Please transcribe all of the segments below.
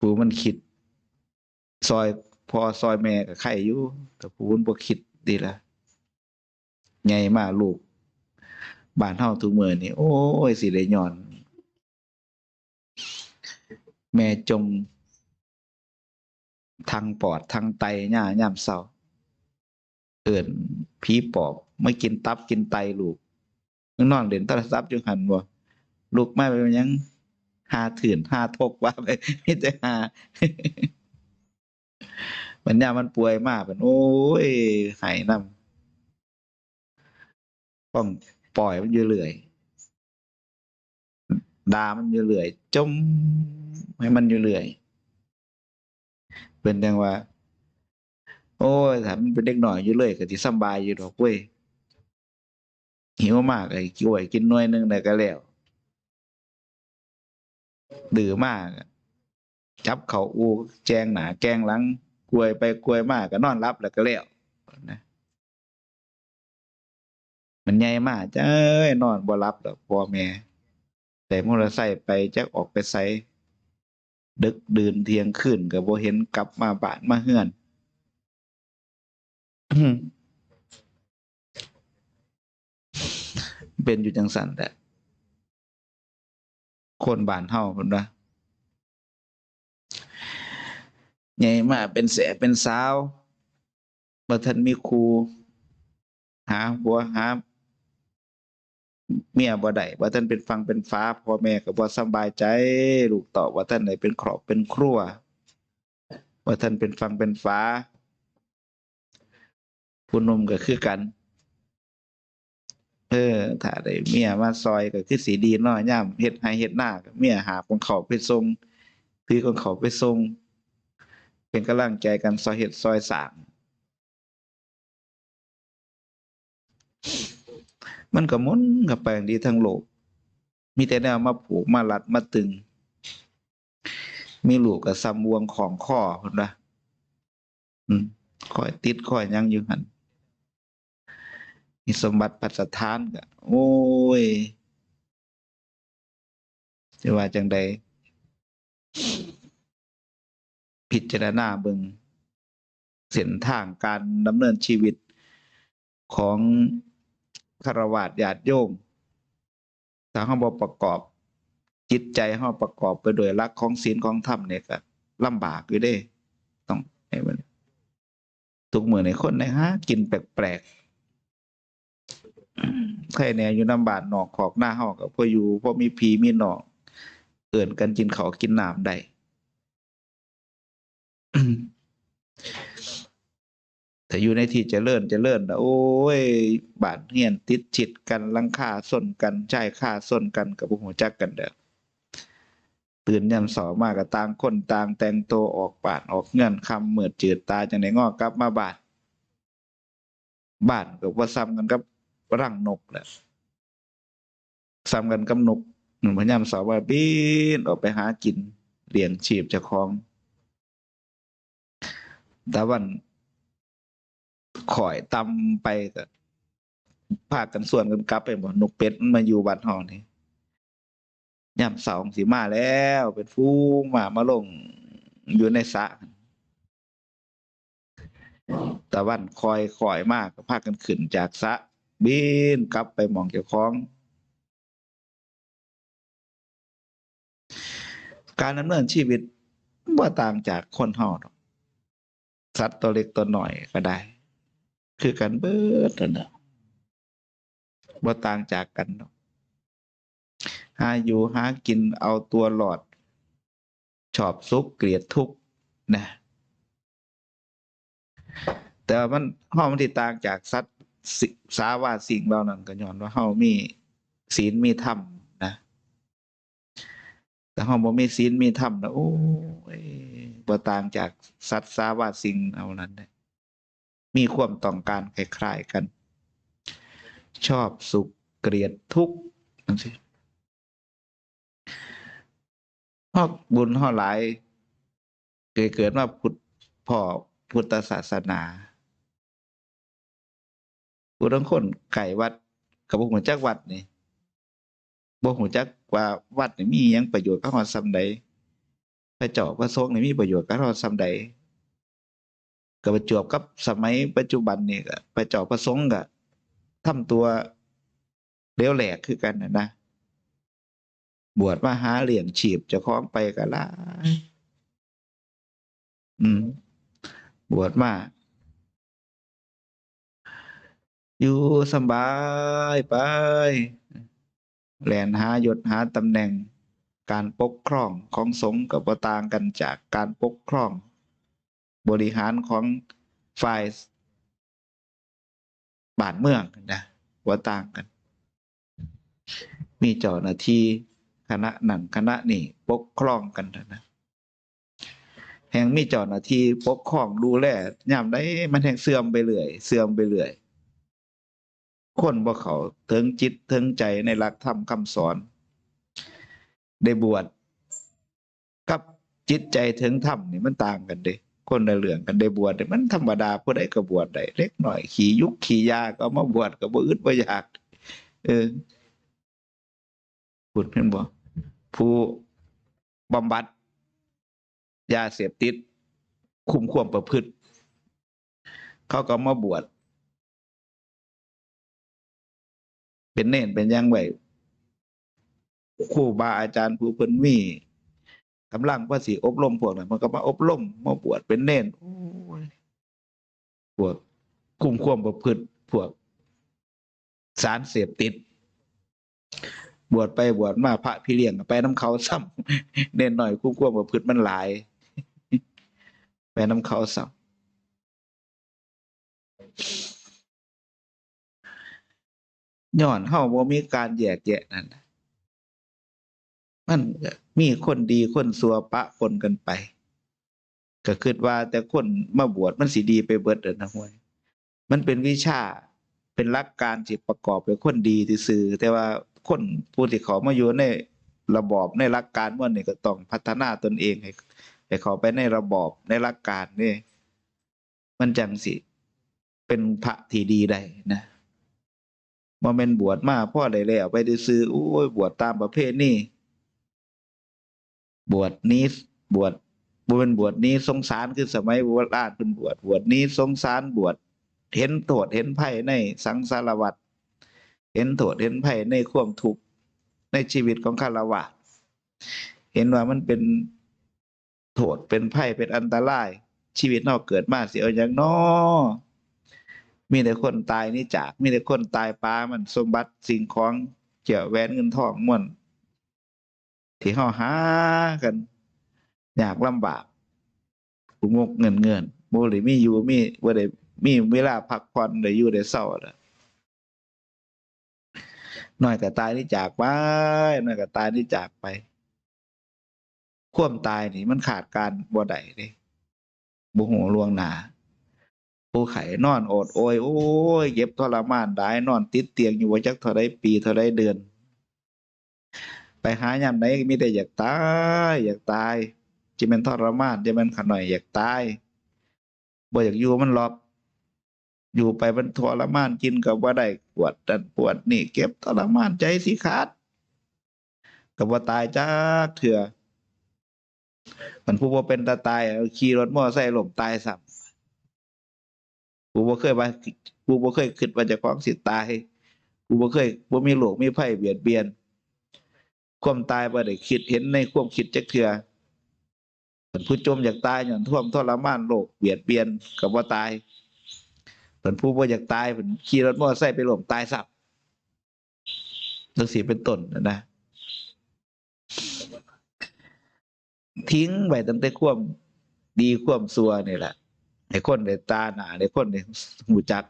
ผู้มันคิด ซอยพอซอยแม่ก็ไข่อยู่แต่ผู้มันบ่คิดดีละใหญ่มากลูกบ้านเฮาทุกมื้อนี่โอ้ยสิได้ย้อน แม่จมทางปอดทางไตหญ้ายามเช้าเอิ้นผีปอบไม่กินตับกินไตลูกมึงนอนเล่นโทรศัพท์อยู่หันบ่ลูกมาไปมันยัง หาถื่นหาทกว่าไปมีแต่หามันยามมันป่วยมากมันโอ้ยหายนำต้องปล่อยมันอยู่เรื่อยดามันอยู่เรื่อยจมให้มันอยู่เรื่อยเป็นจังว่า โอ้ยถ้ามันเป็นเด็กหน่อยอยู่เลยก็สิสำบายอยู่ดอกเว้ยหิวมากไอ้กล้วยกินน่วยนึงได้ก็แล้ว ดื้อมากจับเขาอูแจงหนาแกงหลังกลวยไปกลวยมากก็นอนรับแล้วก็แล้วนะมันใหญ่มากจ้านอนบ่รับดอกพ่อแม่แต่มอเตอร์ไซค์ไปจักออกไปไสดึกดื่นเที่ยงคืนก็บ่เห็นกลับมาบ้านมาเฮือนเป็นอยู่จังสันแหละ คนบ้านเฮาพุ่นว่าใหญ่มาเป็นแสเป็นสาวบ่ทันมีครูหาผัวหาเมียบ่ได้ว่าท่านเป็นฟังเป็นฟ้าพ่อแม่ก็บ่สบายใจ ลูกตอบว่าท่านได้เป็นครอบเป็นครัวว่าท่านเป็นฟังเป็นฟ้า ผู้นุ่มก็คือกัน เออ ถ้าได้เมียมาซอยก็คือสีดีนาะย่ามเฮ็ดให้เฮ็ดหน้าเมียหาของเขาไปส่งถือของเขาไปส่งเป็นกำลังใจกันซอยเฮ็ดซอยสางมันก็มุนกับไปอย่างดีทั้งโลก มีแต่แนวมาผูกมารัดมาตึง มีลูกกับซ้ำวงของข้อคนว่อืมคอยติดคอยยังอยู่หัน มีสมบัติปัสถานก็โอ้ยจะว่าจังใดพิจารณาเบิงเส้นทางการดำเนินชีวิตของคารวาสญาติโยมถ้าเฮาบประกอบ จิตใจเฮาประกอบไปโดยหลักของศีลของธรรมเนี่ยก็ลำบากอยู่เด้ ต้องให้มันทุกมื้อในคนในหากินแปลกๆ ใครแน่อยู่นำบ้านนอกขอกหน้าเฮาก็พออยู่พอมีพีมีหนองเอิ้นกันกินข้ากินน้ำได้ถ้าอยู่ในที่จเจริญเจริญนะโอ้ย บาดเฮียนติดชิดกันลังคาส้นกันใชายคาส้นกันกับหัวจักกันเด้อตื่นยามสาร์มาก็ต่างคนต่างแต่งตัวออกบาดออกเงื่อนคำเหมือดจืดตาจังไดงอกกลับมาบาดบานก็ว่าซ้ำกันกับ รังนกแหละซ้ำกันกับนกหนุ่มพยามสาร์ว่าบินออกไปหากินเลี้ยงชีพจ้าของต่วันข่อยตำไปก็พากันส่วนกันกลับไปบ่นกเป็ดมันมาอยู่บ้านเฮานี่ยามเสาร์สิมาแล้ว เป็นฟูงหมามาลงอยู่ในสระตะวันคอยคอยมากก็พากันขึ้นจากสระ บินกลับไปมองเจ้าของ การดำเนินชีวิตบ่ต่างจากคนเฮาดอสัตว์ตัวเล็กตัวหน้อยก็ได้ คือกันเบิดนั่นน่ะบ่ต่างจากกันหาอยู่หากินเอาตัวหลอด ชอบสุขเกลียดทุกนะแต่มันเฮามันที่ต่างจากสัตว์ สิสาวาสิ่งเหล่านั้นก็ย้อนว่าเฮามีศีลมีธรรมนะแต่เฮาบ่มีศีลมีธรรมนะโอ้ยบ่ต่างจากสัตว์สาวาสิ่งเอานั้นเด้มีความต้องการคล้ายๆกัน ชอบสุขเกลียดทุกข์จังซี่ฮอกบุญเฮาหลายเกิดเกิดมาพุทธพ่อพุทธศาสนา ผู้ทั้งคนไก่วัดกับบ่ฮู้จักวัดนี่บ่ฮู้จักว่าวัดนี่มีหยังประโยชน์กับเฮาส่ำใดพระเจ้าพระสงฆ์นี่มีประโยชน์กับเราสำใดก็ประจวบกับสมัยปัจจุบันนี่ก็พระเจ้าพระสงฆ์ก็ทำตัวเลี้ยวแหลกคือกันนะนะบวชมาหาเหลี้ยงชีพเจะคล้องไปก็หลายอืมบวชมา อยู่สบายไป แหลนหายศหาตำแหน่ง การปกครองของสงฆ์กับบ่ต่างกันจากการปกครอง บริหารของฝ่ายบ้านเมืองนะว่าต่างกัน มีเจ้าหน้าที่คณะนั่นคณะนี่ปกครองกันนะแห่งมีเจ้าหน้าที่ปกครองดูแลยามได้มันแห่งเสื่อมไปเรื่อยเสื่อมไปเรื่อย คนบ่เขาถึงจิตถึงใจในหลักธรรมคำสอน ได้บวชกับจิตใจถึงธรรมนี่มันต่างกันเด้คนละเรื่องกันได้บวชนี่มันธรรมดาผู้ใดก็บวชได้เล็กหน่อย ขี่ยุกขี่ยาก็มาบวชก็บ่อึดบ่อยาก เออพูดเพิ่นบ่ผู้บำบัด ยาเสพติด คุมความประพฤติ เขาก็มาบวช เป็นเน่นเป็นยังไงครูบาอาจารย์ผู้เพิ่นมีกำลังว่าสิอบรมพวกนั้นมันก็มาอบรมมาบวชเป็นเน่นพวกคุมความประพฤติพวก สารเสพติด บวชไปบวชมาพระพี่เลี้ยงไปน้ำเขาซ้ำเน่นหน่อยคุมควมประพฤติมันหลาย ไปน้ำเขาซ้ำ ย้อนเฮาบ่มีการแยกแยะนั่นมันมีคนดีคนสัวปะปนกันไป ก็คิดว่าแต่คนมาบวชมันสิดีไปเบิดเด้อนะห้วยมันเป็นวิชาเป็นหลักการที่ประกอบด้วยคนดีซื่อแต่ว่าคนผู้ที่เขามาอยู่ในระบอบในหลักการม่วนนี่ก็ต้องพัฒนาตนเองให้ให้เขาไปในระบอบในหลักการนี่มันจังสิเป็นพระที่ดีได้นะ บ่แม่นบวชมาพ่อได้แล้วไปได้ซื้อโอ้ยบวชตามประเภทนี้บวชนี้บวชบ่เป็นบวชนี้สงสารคือสมัยโบราณเพิ่นบวชบวชนี้สงสารบวชเห็นโทษเห็นภัยในสังสารวัฏเห็นโทษเห็นภัยในความทุกข์ในชีวิตของคารวะเห็นว่ามันเป็นโทษเป็นภัยเป็นอันตราย ชีวิตนอกเกิดมาเสียอาอย่างน้อ มีแต่คนตายนี่จาก มีแต่คนตายปลามันสมบัติสิ่งของเกี่ยวแหวนเงินทองม่วนที่เฮาหากันอยากลำบากผู้งกเงินเงินบ่ได้มีอยู่มีบ่ได้มีเวลาพักผ่อนได้อยู่ได้เศร้าละน้อยก็ตายนี่จากไปน้อยก็ตายนี่จากไป ควมตายนี่มันขาดการบ่ได้เด้บ่ฮู้ล่วงหนา ผู้ไข้นอนโอดโอยโอ้ยเจ็บทรมานได้นอนติดเตียงอยู่ว่าจักเท่าใดปีเท่าใดเดือน ไปหายามไหนมีแต่อยากตาย อยากตายจะเป็นทรมานจะเป็นขน่อยอยากตายบ่อยากอยู่มันหลอบ อยู่ไปมันทรมานกินกับว่าได้ปวดดันปวดนี่เก็บทรมานใจสิขาดกับว่าตายจ้าเถื่อมันผู้ว่าเป็นตาตายขี่รถมอไซค์หลบตายสับ กูบ่เคยว่ากูบ่เคยคิดว่าจะของสิตาย กูบ่เคยบ่มีโรคมีภัยเบียดเบียน ความตายบ่ได้คิดเห็นในความคิดจักเทื่อเพิ่นผู้จมอยากตายย้อนท่วมทรมานโลกเบียดเบียนก็บ่ตายเพิ่นผู้บ่อยากตายเพิ่นขี่รถมอเตอร์ไซค์ไปหล้มตายซับจังซี่เป็นต้นนะนะทิ้งไว้ตั้งแต่ควมดีควมซัวนี่แหละ ให้คนได้ตาหนาให้คนได้หูจัก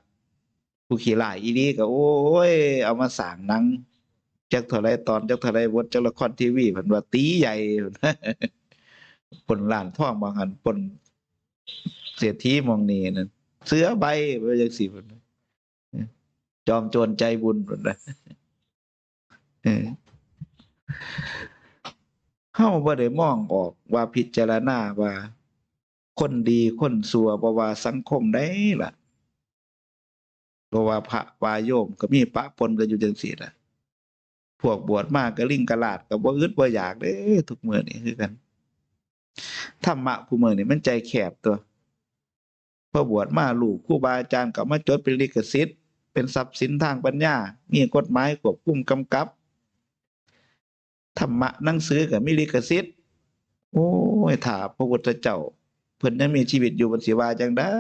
ผู้ขี้ลายอีนี้ก็ โอ้ย เอามาสางหนังจักเท่าไรตอนจักเท่าไรบทจักละครทีวีเพิ่นว่าตีใหญ่ปนลานท่องบางหันปนเศรษฐีมองนี่นั่นเสือใบว่าจังซี่เพิ่นจอมโจรใจบุญเพิ่นะเออเฮาบ่ได้มองออกว่าพิจารณาว่า คนดีคนสัวบ่ว่าสังคมได้ล่ะบ่ว่าพระวาโยมก็มีปะปนกันอยู่จังซี่ล่ะพวกบวชมากก็ลิ่งกระลาดก็บ่อึดบ่อยากเด้ทุกเมื้อนี่คือกันธรรมะผู้เมืองนี่มันใจแคบตัวพอบวชมาลูกครูบาอาจารย์ก็มาจดเป็นลิขสิทธิ์เป็นทรัพย์สินทางปัญญา มีกฎหมายควบคุมกำกับธรรมะหนังสือก็มีลิขสิทธิ์โอ้ยถาพระพุทธเจ้า เพิ่นยังมีชีวิตอยู่บนสิว่าจังได้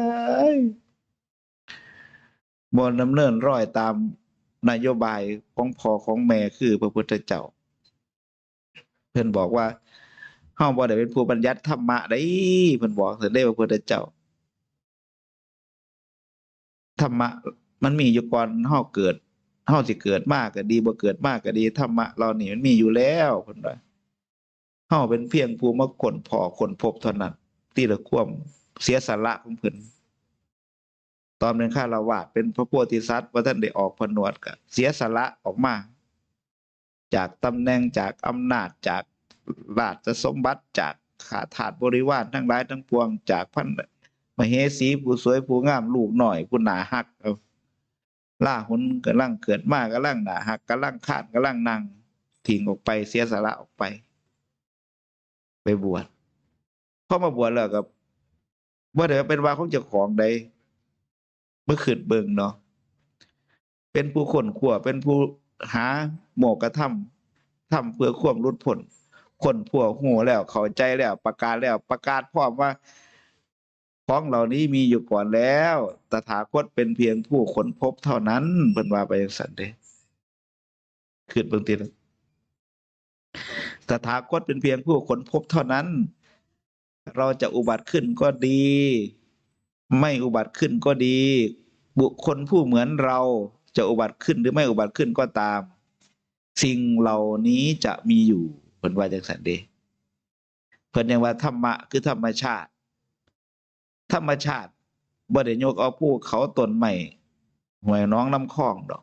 บ่ดำเนินร้อยตามนโยบายของพ่อของแม่คือพระพุทธเจ้า เพิ่นบอกว่าเฮาบ่ได้เป็นผู้บัญญัติธรรมะได้เพิ่นบอกเสได้พระพุทธเจ้าธรรมะมันมีอยู่ก่อนเฮาเกิดเฮาสิเกิดมากก็ดีบ่เกิดมาก็ดีธรรมะเรานี่มันมีอยู่แล้วเพิ่นว่าเฮาเป็นเพียงผู้มาค้นพอค้นพบเท่านั้น ที่ละความเสียสละของเพิ่นตอนเป็นข้าราวาสเป็นพระโพธิสัตว์ว่าท่านได้ออกผนวดก็เสียสละออกมา จากตำแหน่งจากอำนาจจากราชสมบัติจากขาถาดบริวารทั้งหลายทั้งปวงจากพันมเหสีผู้สวยผู้งามลูกหน่อยผู้หนาหักเอาล่าหุนกำลังเกิดมากกำลังหนาหักกำลังขาดกำลังนั่งทิ้งออกไปเสียสละออกไป ไปบวช พอมาบวชแล้วกับว่าเดี๋ยวเป็นว่าของเจ้าของใดเมื่อขืดเบิงเนาะเป็นผู้คนขัวเป็นผู้หาหมอกกระทำทำเพื่อควมรุดพ้นคนพวหูแล้วเข้าใจแล้ว ประกาศแล้วประกาศพร้อมว่าของเหล่านี้มีอยู่ก่อนแล้วตถาคตเป็นเพียงผู้ค้นพบเท่านั้นเพิ่นว่าไปย่างสันเด้คือเบิ่งทีละตถาคตเป็นเพียงผู้ค้นพบเท่านั้น เราจะอุบัติขึ้นก็ดี ไม่อุบัติขึ้นก็ดี บุคคลผู้เหมือนเราจะอุบัติขึ้นหรือไม่อุบัติขึ้นก็ตาม สิ่งเหล่านี้จะมีอยู่เพิ่นว่าจังสันเดเพิ่นยังว่าธรรมะคือธรรมชาติ ธรรมชาติบ่ได้ยกเอาผู้เขาตนใหม่ห่วยน้องน้ำคลองดอก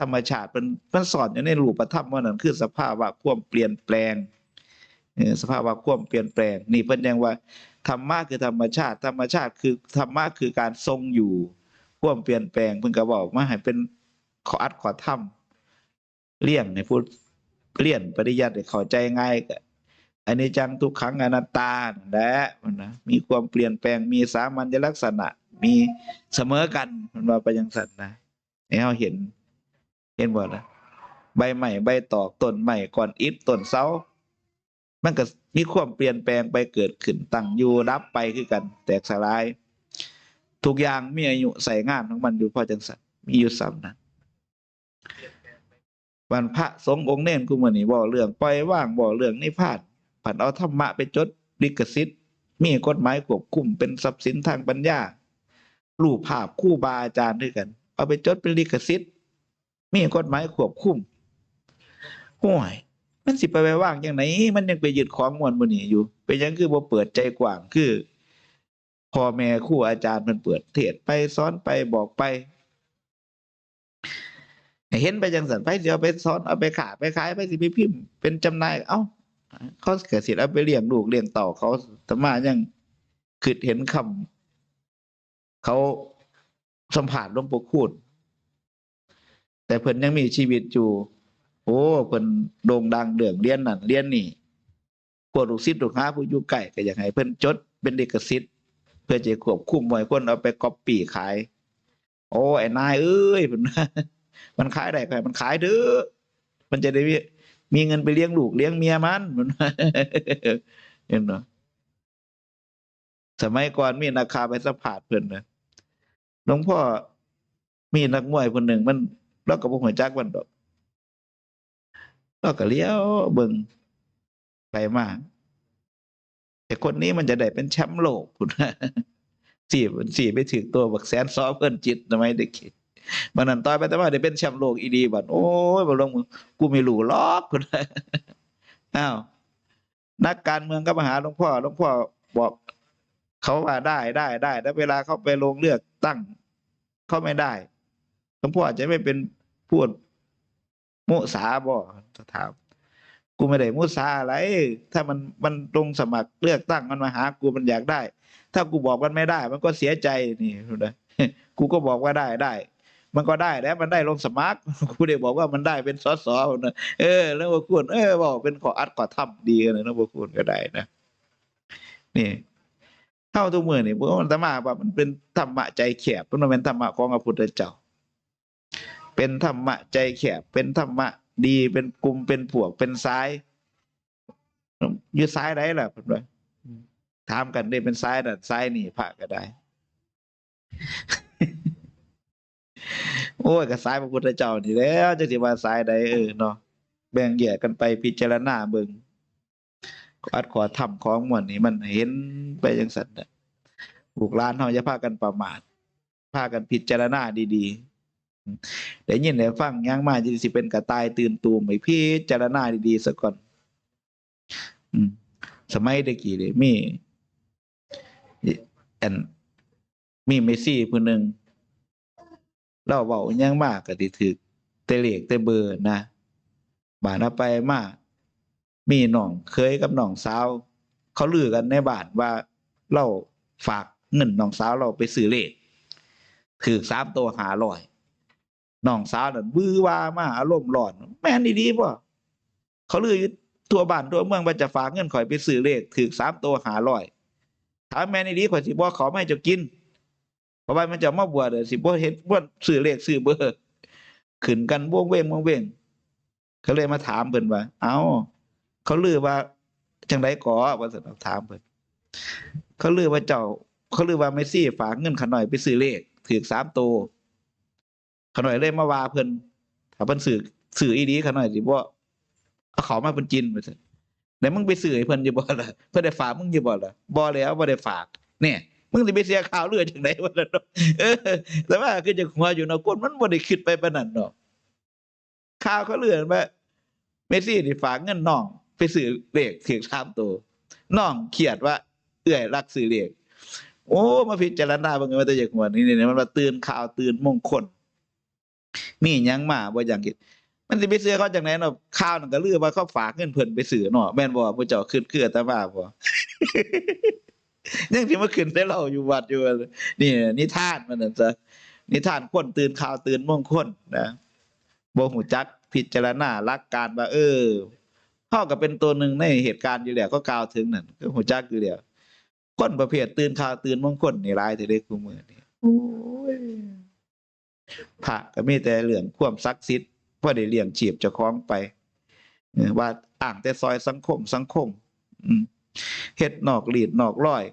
ธรรมชาติเป็นมันสอนอยู่ในรูปธรรมว่านั่นคือสภาพวะควมเปลี่ยนแปลง สภาวะควมเปลี่ยนแปลง นี่เพิ่นยังว่าธรรมะคือธรรมชาติ ธรรมชาติคือธรรมะคือการทรงอยู่ควมเปลี่ยนแปลงเพิ่นก็บอกมาให้เป็นขออัดขอทำเลี่ยงในพูดเลี่ยนปริยัติให้เข้าใจง่ายอันนี้จังทุกขังอนัตตานและมันนะมีความเปลี่ยนแปลงมีสามัญลักษณะ มีเสมอกันมันว่าไปยังสัตว์นะให้เราเห็น เห็นบ่ล่ะใบใหม่ใบตอกต้นใหม่ก่อนอิฐต้นเสา มันก็มีความเปลี่ยนแปลงไปเกิดขึ้นตั้งอยู่ดับไปคือกัน แตกสลาย ทุกอย่างมีอายุใส่งานของมันอยู่พอจังสัตว์มีอยู่ซ้ำนะวันพระสงฆ์องค์เน่นกูมือนี่บอเรื่องปล่อยว่างบอเรื่องนิพพานผันเอาธรรมะไปจดลิขสิทธิ์มีกฎหมายควบคุมเป็นทรัพย์สินทางปัญญารูปภาพคู่บาอาจารย์ด้วยกัน เอาไปจดเป็นลิขสิทธิ์มีกฎหมายควบคุมห่วย มันสิไปไปว่างอย่างไหนมันยังไปยึดของมวลบนนี้อยู่ เป็นยังคือบ่เปิดใจกว้างคือพ่อแม่ครูอาจารย์มันเปิดเทศไปสอนไปบอกไป เห็นไปจังสันไปเดี๋ยวไปสอนเอาไปขายไปขายไปสิไปพิมพ์เป็นจำหน่ายเอ้าเขาเกิดสิเอาไปเลี้ยงลูกเลี้ยงต่าเขาธรรมายังคือเห็นคำเขาสัมผัสหลวงปู่คูดแต่เพิ่นยังมีชีวิตอยู่ อ้เพิ่นโด่งดังเรื่องเรียนนั่นเรียนนี่พวกลูกศิษย์ลูกหาผู้อยู่ใกล้ก็อยากให้เพิ่นจดเป็นเด็กสิทธิ์เพื่อจะควบคุมไว้คนเอาไปก๊อปปี้ขาย โอ้ไอ้นายเอ้ยเพิ่นมันขายได้ก็ให้มันขายเด้อมันจะได้มีมีเงินไปเลี้ยงลูกเลี้ยงเมียมันมันเห็นเนาะสมัยก่อนมีนาคาไปสัมผัสเพิ่นนะหลวงพ่อมีนักมวยคนหนึ่งมันเราก็บ่หัวจักมันดอก เราก็เลี้ยวเบิ่งไปมาแต่คนนี้มันจะได้เป็นแชมป์โลกพุ่นสี่สี่ไปถึงตัวบักแสนซ้อเพิ่นจิตทำไมได้คิดมันนั่นต่อยไปแต่ว่าได้เป็นแชมป์โลกอีดีบัดโอ้ยบ่ลงกูไม่รู้หรอกพุ่นอ้าวนักการเมืองก็มาหาหลวงพ่อหลวงพ่อบอกเขาว่าได้ได้ได้แต่เวลาเขาไปลงเลือกตั้งเขาไม่ได้หลวงพ่ออาจจะไม่เป็นพูด โมสาบ่ ถามกูไม่ได้มุสาอะไร ถ้ามันมันลงสมัครเลือกตั้งมันมาหากูมันอยากได้ ถ้ากูบอกมันไม่ได้ มันก็เสียใจนี่นะกูก็บอกว่าได้ได้ มันก็ได้แล้วมันได้ลงสมัครกูได้บอกว่ามันได้เป็นสสนะเออแล้วว่าคุณเออบอกเป็นขออัดขอทำดีเลยนะว่าคุณก็ได้นะนี่เข้าทุกมือนี่พวกมันธรรมะว่ามันเป็นธรรมะใจแคบมันเป็นธรรมะของพระพุทธเจ้า เป็นธรรมะใจแคบเป็นธรรมะ ดีเป็นกลุ่มเป็นพวกเป็นซ้ายอยู่ซ้ายไหนล่ะเพิ่นว่าถามกันได้เป็นซ้ายนั่นซ้ายนี่พระก็ได้ โอ้ยก็ซ้ายพระพุทธเจ้านี่แล้วจะสิว่าซ้ายใดเออเนาะแบ่งแยกกันไปพิจารณาเบิ่งขออัดขอทำของหมวดนี้มันเห็นไปจังสันน่ะลูกหลานเฮาอย่าพากันประมาทพากันพิจารณาดีๆ ได้ยินได้ฟังยังมาจะสิเป็นกระต่ายตื่นตูมไปพิจารณาดีๆซะก่อนสมัยตะกี้เลยมีอันมีเมซี่ผู้หนึ่งเราเว้าอิหยังมากก็สิถึกแต่เลขแต่เบอร์นะบาดเอาไปมามีน้องเคยกับน้องสาว เขาลือกันในบ้านว่าเราฝากเงินน้องสาวเราไปซื้อเลขถือสามตัวหาร้อย น้องสาวนั่นบื้อว่ามาอารมณ์ร้อน แม่นดีๆป่ะเขาเลืออยู่ทั่วบ้านทั่วเมืองว่าจะฝากเงินข่อยไปซื้อเลขถือสามตัวหาร้อยถามแม่นดีๆข่อยสิบ่เขาไม่จะกินเพราะว่ามันจะมาบวชเด้อสิบ่เฮ็ดบ่ซื้อเลขซื้อเบอร์ขึ้นกันวงเว้งวงเว้งเขาเลยมาถามเพิ่นว่า เอ้า เขาลือว่าจังไดก่อว่าสิถามเพิ่นเขาลือว่าเจ้า เขาลือว่าเมสซี่ฝากเงินขาน่อยไปซื้อเลขถือสามตัว ขาน่อยเลยมาว่าเพิ่นถ้าเพิ่นซื้อซื้ออีดีขาน่อยสิบ่เอาเขามาเพิ่นจินว่าซั่นมึงไปซื้อให้เพิ่นอยู่บ่ล่ะเพิ่นได้ฝากมึงอยู่บ่ล่ะบ่แล้วบ่ได้ฝากเนี่ยมึงสิไปเสียข่าวเรื่อจังไดวะล่ะเนาะเออแต่ว่าคือจังหัวอยู่เนาะคนมันบ่ได้คิดไปปานนั้นเนาะข่าวเขาเลื่อนว่าเมสซี่นี่ฝากเงินน้อง ไปซื้อเลขถึงสามตัวน้องเครียดว่า เอื้อยรักซื้อเลขโอ้ มาพิจารณาเบิ่งว่าแต่จังหัวนี่นี่มันว่าตื่นข่าวตื่นมงคล มีหยังมาบ่อย่างคิดมันสิไปซื้อเขาจังไหนเนาะ ข่าวนั่นก็ลือว่าเขาฝากเงินเพิ่นไปซื้อเนาะ แม่นบ่ผู้เจ้าคิดคือแต่ว่าบ่ ยังที่มาขึ้นได้เราอยู่วัดอยู่ว่า นี่ นิทานมันนั่นซะ นิทานคนตื่นข่าวตื่นมงคลนะ บ่หูจักพิจารณาหลักการว่า เออเฮาก็เป็นตัวหนึ่งในเหตุการณ์อยู่แล้วก็กล่าวถึงนั่นก็หูจักอยู่แล้ว คนประเภทตื่นข่าวตื่นมงคลนี่หลายเท่าใดกูมื้อนี้ โอ้ย พระก็มีแต่เรื่องความศักดิ์สิทธิ์พอได้เลี้ยงชีพเจ้าของไปว่าอ้างแต่ซอยสังคมสังคมเฮ็ดนอกหลีดนอกร้อย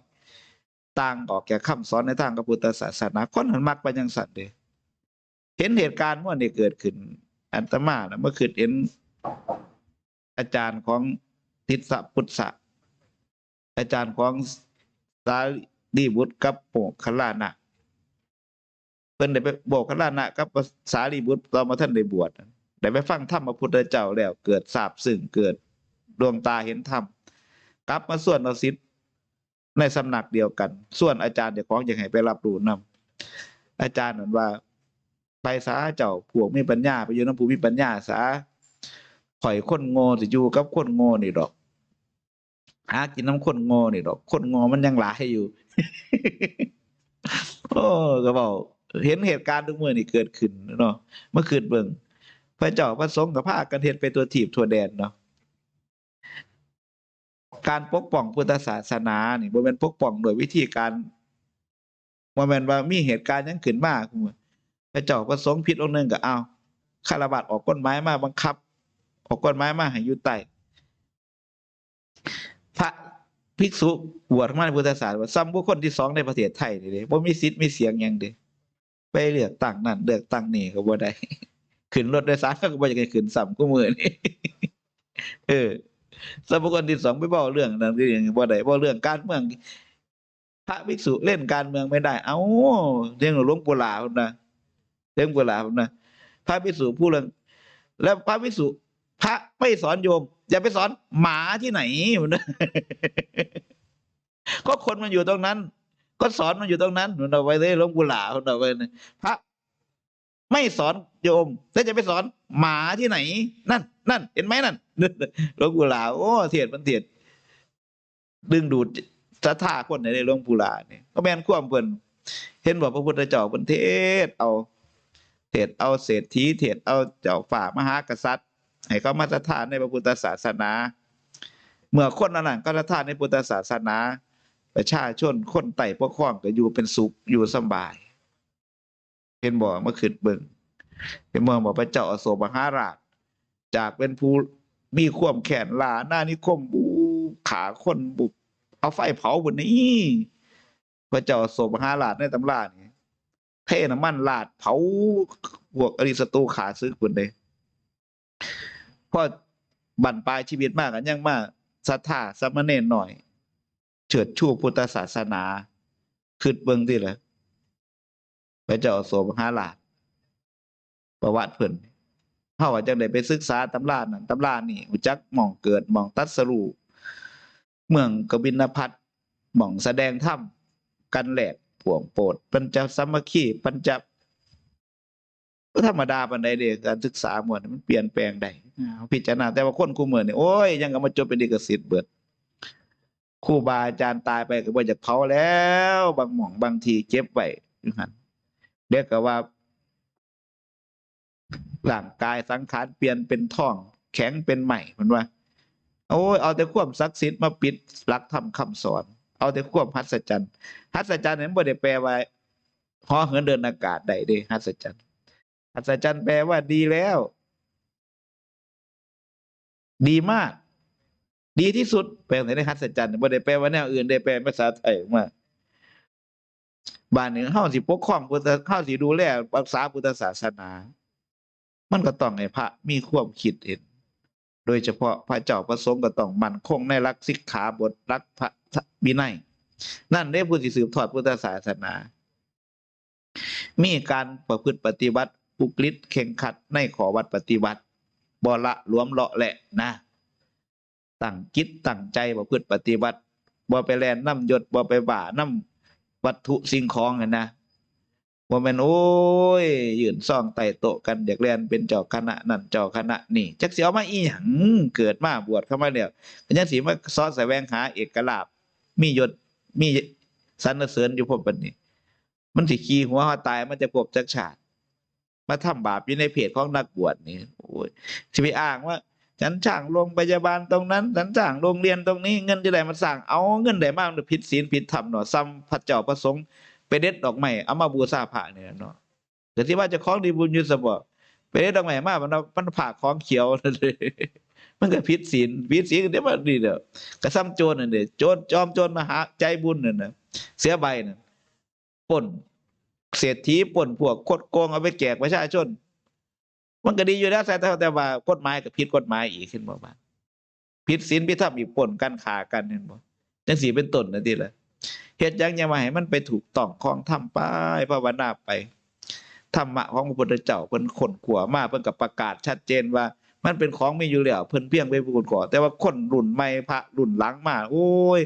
ต่างออกแก่คำสอนในทางพระพุทธศาสนาคนหันมักไปจังสัตว์เด้เห็นเหตุการณ์เมื่อนี้เกิดขึ้น อันตมานะเมื่อคืนเห็นอาจารย์ของทิศพุทธะอาจารย์ของสาลีบุตรกับโปกขลานะ พิ่นได้ไปโบกขลานะกับสารีบุตรตอนมาท่านได้บวชได้ไปฟังธรรมพระพุทธเจ้าแล้ว เกิดทราบซึ้งเกิดดวงตาเห็นธรรมกลับมาส่วนเอาสิทธิ์ในสำนักเดียวกัน ส่วนอาจารย์เดี๋ยวของอยังให้ไปรับรู้นำอาจารย์นั่นว่า ไปสาเจ้าพวกมีปัญญา ไปอยู่น้ำผู้มีปัญญาสาข่อยคนโง่สิอยู่กับคนโง่นี่ดอกหากินน้ำคนโง่นี่ดอกคนโง่มันยังหลายอยู่โอ้ก็บอก เห็นเหตุการณ์ทุกเมื่อนี่เกิดขึ้นเนาะเมื่อคืนเบิ่งพระเจ้าพระสงฆ์กับพากันเฮ็ดไปตัวถีบทัวแดนเนาะการปกป้องพุทธศาสนานี่บ่แม่นปกป้องโดยวิธีการบ่แม่นว่ามีเหตุการณ์ยังขึ้นมาคุณพระเจ้าประสงค์ผิดองค์หนึงก็เอาคารวะออกกฎหมายมาบังคับ ออกกฎหมายมาให้อยู่ใต้พระภิกษุบวชมาในพุทธศาสนาซ้ำบุคคลที่สองในประเทศไทยนี่เด้บ่มีสิทธิ์มีเสียงยังเด้ ไปเลือกตั้งนั่นเลือกตั้งนี่ก็บ่ได้ขึ้นรถโดยสารก็บ่อยากให้ขึ้นซ้ำกูมือนี่เออสมบุคคลที่สองไปบอกเรื่องนั้นคืออย่างบ่ได้บอกเรื่องการเมืองพระภิกษุเล่นการเมืองไม่ได้ เอ้าเรื่องหลวงปู่หลาพุ่นนะเรื่องปู่หลาพุ่นนะพระภิกษุพูดเรื่องแล้วพระภิกษุพระไม่สอนโยม อย่าไปสอนหมาที่ไหนพุ่นนะก็คนมันอยู่ตรงนั้น ก็สอนมันอยู่ตรงนั้นมันเอาไว้เลยลวงปู่หลาพุ่นเอาไว้นะพระไม่สอนโยมแล้วจะไปสอนหมาที่ไหน นั่น นั่น เห็นไหมนั่นหลวงปู่หลาโอ้เทียดมันเทียดดึงดูดศรัทธาคนในหลวงปู่หลาเนี่ยก็แม่นควมเพิ่นเห็นว่าพระพุทธเจ้าเพิ่นเทศเอาเทศน์เอาเศรษฐีเทศน์เอาเจ้าฝ่ามหากษัตริย์ ให้เขามาศรัทธาในพระพุทธศาสนา เมื่อคนนั้นนะก็ศรัทธาในพุทธศาสนา ประชาชนคนไต่ปกครองก็อยู่เป็นสุขอยู่สบาย เห็นบ่เมื่อคืนเบิ่งเป็นเมืองบอกพระเจ้าอโศกมหาราช จากเป็นผู้มีความแขนลาหน้านิคมบูขาคนบุกเอาไฟเผาบนนี้พระเจ้าอโศกมหาราชในตำรานี่เทน้ำมันลาดเผาพวกอริสตูขาซึกคนเลยพอบั่นปลายชีวิตมากกันยังมากศรัทธาสามเณรหน่อย เฉิดชูพุทธศาสนาขึ้นเบิ่งที่ละพระเจ้าอโศกมหาราชประวัติเพิ่นเฮาว่าจังได๋ไปศึกษาตำรานั่นตำรานี่รู้จักหม่องเกิดหม่องตัดสรุเมืองกบินพัทหม่องแสดงธรรมกันแหลกพวงโปรดปัญจสมัคคีปัญจบ่ธรรมดาปานใดเด้การศึกษาหมดมันเปลี่ยนแปลงได้พิจารณาแต่ว่าคนคู่มื้อนี่โอ้ยยังก็มาจบเป็นเอกสิทธิ์เบิด ครูบาอาจารย์ตายไปก็บ่อยากเผาแล้ว บางหม่องบางทีเก็บไว้อยู่หั่นเรียกก็ว่าร่างกายสังขารเปลี่ยนเป็นท่อง แข็งเป็นใหม่มันว่า โอ้ยเอาแต่ความศักดิ์สิทธิ์มาปิดหลักธรรมคำสอน เอาแต่ความหัศจรรย์หัศจรรย์นั้นบ่ได้แปลว่าหอเหินเดินอากาศได้เด้หัศจรรย์หัศจรรย์แปลว่าดีแล้ว ดีมาก ดีที่สุดแปลไหนได้หัศจรรย์บ่ได้แปลว่าแนวอื่นได้แปลภาษาไทยมาบ้านหนี้เฮาสิปกครองพุทธเฮาสิดูแลรักษาพุทธศาสนา มันก็ต้องให้พระมีความคิดเห็นโดยเฉพาะพระเจ้าประสงค์ก็ต้องมั่นคงในหลักสิกขาบทหลักพระวินัยนั่นได้ผู้ที่สืบทอดพุทธศาสนา มีการประพฤติปฏิบัติอุกฤษเข่งขัดในขอวัดปฏิบัติบ่ละหลวมเลาะแหละนะ ตั้งจิตตั้งใจประพฤติปฏิบัติบ่ไปแลนน้ำหยศบ่ไปบ่าน้ำวัตถุสิ่งของอะนะว่าแม่นโอ้ยยืนซ่องไต่โต๊ะกันอยากเรียนเป็นเจ้าคณะนั่นเจ้าคณะนี่จักสิเอามาอีหยังเกิดมาบวชเข้ามาแล้วก็ยังสิมาซอสแสวงหาเอกลาภมียศมีสรรเสริญอยู่พบบัดนี้ มันสิขี้หัวเฮาตายมันจะพบจักชาติมาทำบาปอยู่ในเพจของนักบวชนี่โอ้ยสิไปอ้างว่า ฉันจ้างโรงพยาบาลตรงนั้น ฉันจ้างโรงเรียนตรงนี้เงินจะได้มาสร้างเอาเงินได้มามันผิดศีลผิดธรรมเนาะซ้ำพระเจ้าประสงค์ไปเด็ดดอกไม้เอามาบูชาพระเนี่ยเนาะแต่ที่ว่าจะคล้องดีบุญยุสบอไปเด็ดดอกไม้มามันเอามันผ่าของเขียวนั่นเลยมันก็ผิดศีลผิดศีลเดี๋ยวมันนี่เด้อกระซ้ำโจรนั่นเด้โจรจอมโจรมหาใจบุญนั่นนะเสียใบนั่นปล้นเศรษฐีปล้นพวกคดโกงเอาไปแจกประชาชน มันก็ดีอยู่แล้วแต่แต่ว่ากฎหมายก็ผิดกฎหมายอีกขึ้นบ่บ้างผิดศีลผิดธรรมอีกปล้นกันขากันเห็นบ่จังสีเป็นต้นนั่นทีละเหตุยังยังมาให้มันไปถูกต้องคลองทำไปภาวนาไปธรรมะของพระพุทธเจ้าเพิ่นขนขวมาเพิ่นกับประกาศชัดเจนว่า มันเป็นของมีอยู่แล้วเพิ่นเพียงไปพูดก่อแต่ว่าคนรุ่นใหม่พระรุ่นหลังมา โอ้ย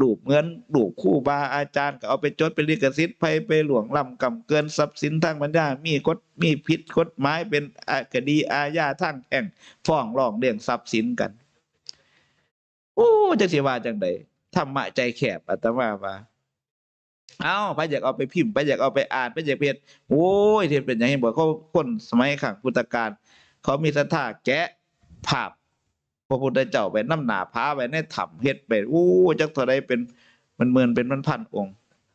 ดูปเหมือนดูปคู่บาอาจารย์ก็เอาไปจดเป็นลิขสิทธิ์ไปไปหลวงล้ำกำเกินทรัพย์สินทางปัญญามีกฎมีผิดกฎหมายเป็นอาคดีอาญาทางแพ่งฟ้องร้องเรียงทรัพย์สินกัน โอ้จังสิว่าจังไดธรรมะใจแคบอาตมาว่าเอาไปอยากเอาไปพิมพ์ไปอยากเอาไปอ่านไปอยากเพจโอ้ยเที่เป็นอย่างนี้บอกเขาคนสมัยขังพุทธกาล เขามีศรัทธาแกะภาพพระพุทธเจ้าไปน้ำหนาพาไปในถ้ำเฮ็ดไปโอ้จักเท่าใดเป็นมันเมือนเป็นมันพันองค์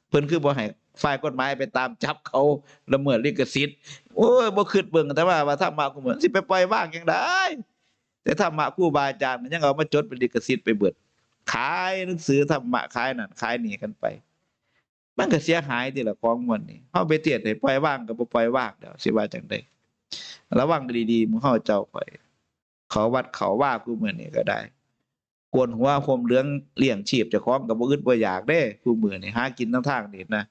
เพิ่นคือบ่ให้ฝ่ายกฎหมายไปตามจับเขาละเมิดลิขสิทธิ์โอ้ยบ่คิดเบิ่งแต่ว่าว่าธรรมะกูเหมือนสิไปปล่อยว่างยังได้แต่ธรรมะครูบาอาจารย์มันยังเอามาจดเป็นลิขสิทธิ์ไปเบิดขายหนังสือธรรมะขายนั่นขายนี่กันไป มันก็เสียหายที่ละของมันนี่เฮาไปเทียดให้ปล่อยว่างก็บ่ปล่อยว่างเด้อสิว่าจังได๋ ระวังดีๆมึงเฮาเจ้าข่อย เขาวัดเขาว่ากูมือนี้ก็ได้กวนหัวผมเหลืองเลี้ยงชีพเจ้าของก็บ่อึดบ่อยากเด้กูมือนี้หากินทางทางนี่นะ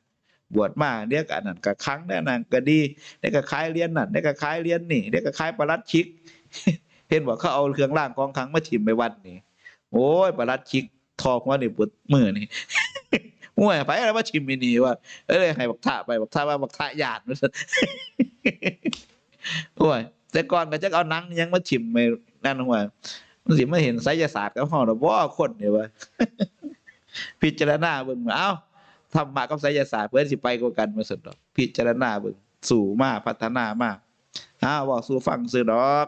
บวชมาเรียกอันนั้นก็ครั้งนั่นนั่นก็ดีได้ก็ขายเรียนนั่นได้ก็ขายเรียนนี่ได้ก็ขายประลัดชิก เห็นบอกเขาเอาเครื่องรางของขังมาถิ่มไปวัดนี่โอ้ยประหลัดชิกทอกว่านี่ปวดมือนี่ห่วยไปแล้วว่าชิมมินีว่าเอ้ยให้บักท่าไปบักท่าว่าบักท่าหยาดมัน โอ้ยแต่ก่อนก็จะเอาหนังยังมาชิมไปนั่นห่วยมันสิมาเห็นไสยศาสตร์กับห้องหรอว่าคนเนี่ยวะพิจารณาเบิ่งเอ้าธรรมะกับไสยศาสตร์เพื่อนสิไปกว่ากันมาสุดดอก พิจารณาเบิ่งสู่มาพัฒนามากอ้าวบอกสู่ฟังซื้อดอก